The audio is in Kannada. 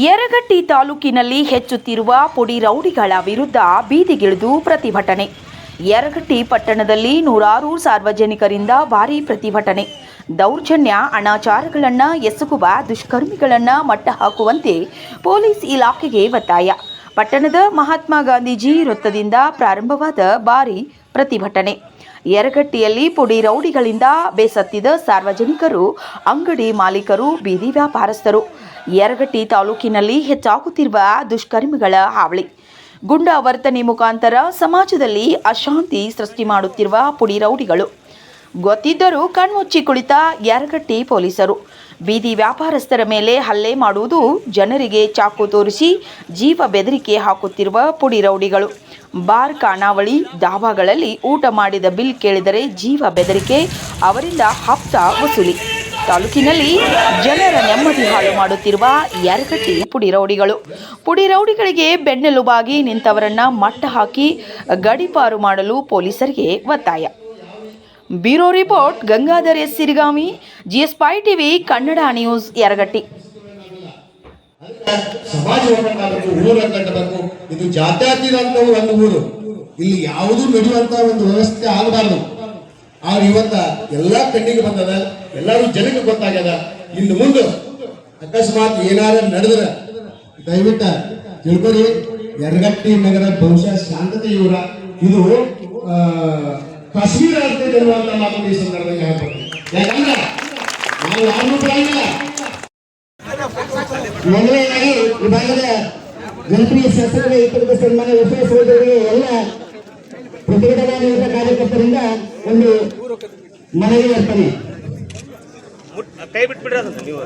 ಯರಗಟ್ಟಿ ತಾಲೂಕಿನಲ್ಲಿ ಹೆಚ್ಚುತ್ತಿರುವ ಪುಡಿ ರೌಡಿಗಳ ವಿರುದ್ಧ ಬೀದಿಗಿಳಿದು ಪ್ರತಿಭಟನೆ. ಯರಗಟ್ಟಿ ಪಟ್ಟಣದಲ್ಲಿ ನೂರಾರು ಸಾರ್ವಜನಿಕರಿಂದ ಭಾರೀ ಪ್ರತಿಭಟನೆ. ದೌರ್ಜನ್ಯ, ಅನಾಚಾರಗಳನ್ನು ಎಸಗುವ ದುಷ್ಕರ್ಮಿಗಳನ್ನು ಮಟ್ಟ ಹಾಕುವಂತೆ ಪೊಲೀಸ್ ಇಲಾಖೆಗೆ ಒತ್ತಾಯ. ಪಟ್ಟಣದ ಮಹಾತ್ಮ ಗಾಂಧೀಜಿ ವೃತ್ತದಿಂದ ಪ್ರಾರಂಭವಾದ ಭಾರೀ ಪ್ರತಿಭಟನೆ. ಯರಗಟ್ಟಿಯಲ್ಲಿ ಪುಡಿ ರೌಡಿಗಳಿಂದ ಬೇಸತ್ತಿದ ಸಾರ್ವಜನಿಕರು, ಅಂಗಡಿ ಮಾಲೀಕರು, ಬೀದಿ ವ್ಯಾಪಾರಸ್ಥರು. ಯರಗಟ್ಟಿ ತಾಲೂಕಿನಲ್ಲಿ ಹೆಚ್ಚಾಗುತ್ತಿರುವ ದುಷ್ಕರ್ಮಿಗಳ ಹಾವಳಿ. ಗುಂಡಾ ವರ್ತನೆ ಮುಖಾಂತರ ಸಮಾಜದಲ್ಲಿ ಅಶಾಂತಿ ಸೃಷ್ಟಿ ಮಾಡುತ್ತಿರುವ ಪುಡಿ ರೌಡಿಗಳು. ಗೊತ್ತಿದ್ದರೂ ಕಣ್ಮುಚ್ಚಿ ಕುಳಿತ ಯರಗಟ್ಟಿ ಪೊಲೀಸರು. ಬೀದಿ ವ್ಯಾಪಾರಸ್ಥರ ಮೇಲೆ ಹಲ್ಲೆ ಮಾಡುವುದು ಜನರಿಗೆ ಚಾಕು ತೋರಿಸಿ ಜೀವ ಬೆದರಿಕೆ ಹಾಕುತ್ತಿರುವ ಪುಡಿ ರೌಡಿಗಳು. ಬಾರ್ ಖಾನಾವಳಿ ದಾಬಾಗಳಲ್ಲಿ ಊಟ ಮಾಡಿದ ಬಿಲ್ ಕೇಳಿದರೆ ಜೀವ ಬೆದರಿಕೆ, ಅವರಿಂದ ಹಪ್ತ ವಸೂಲಿ. ತಾಲೂಕಿನಲ್ಲಿ ಜನರ ನೆಮ್ಮದಿ ಹಾಳು ಮಾಡುತ್ತಿರುವ ಯರಗಟ್ಟಿ ಪುಡಿ ರೌಡಿಗಳು ಪುಡಿ ರೌಡಿಗಳಿಗೆ ಬೆನ್ನೆಲುಬಾಗಿ ನಿಂತವರನ್ನ ಮಟ್ಟ ಹಾಕಿ ಗಡಿಪಾರು ಮಾಡಲು ಪೊಲೀಸರಿಗೆ ಒತ್ತಾಯ. Bureau report, Gangadhar S Sirigami, GS Pai TV, Kannada news Yaragatti. ಸಮಾಜ ಒಗ್ಗಟ್ಟಾಗಬೇಕು ಊರು ಒಗ್ಗಟ್ಟಬೇಕು ಇದು ಜಾತ್ಯಾತೀತ ಒಂದು ಊರು. ಇಲ್ಲಿ ಯಾವುದು ನಡೆಯುವಂತ ಒಂದು ವ್ಯವಸ್ಥೆ ಆಗಬಾರ್ದು. ಆದ್ರೆ ಇವತ್ತ ಎಲ್ಲಾ ಕಣ್ಣಿಗೆ ಬಂದದ ಎಲ್ಲರೂ ಜನಕ್ಕೆ ಗೊತ್ತಾಗ್ಯದ. ಇನ್ನು ಮುಂದೆ ಅಕಸ್ಮಾತ್ ಏನಾರ ನಡೆದ್ರ ದಯವಿಟ್ಟ ತಿಳ್ಕೊರಿ ಯರಗಟ್ಟಿ ನಗರ ಬಹುಶಃ ಶಾಂತತೆ ಇವರ. ಇದು ಆ, ಕಾಶ್ಮೀರ ಅಂತ ಮಾತು ಈ ಸಂದರ್ಭದಲ್ಲಿ ಹೇಳ್ಬೋದು ಯಾಕಂದ್ರೆ ನಾವು ಯಾರನ್ನೂ ಬಿಡಂಗಿಲ್ಲ ಮೊದಲನೇದಾಗಿ ಈ ಭಾಗದ ಜನಪ್ರಿಯ ಶಾಸಕರ ಸನ್ಮಾನ ವಿಶ್ವಾಸ ಎಲ್ಲ ನಿರತ ಒಂದು ಮನವಿ ಇರ್ತದೆ ಕೈ ಬಿಟ್ಬಿಡ್ರಿ ನೀವು.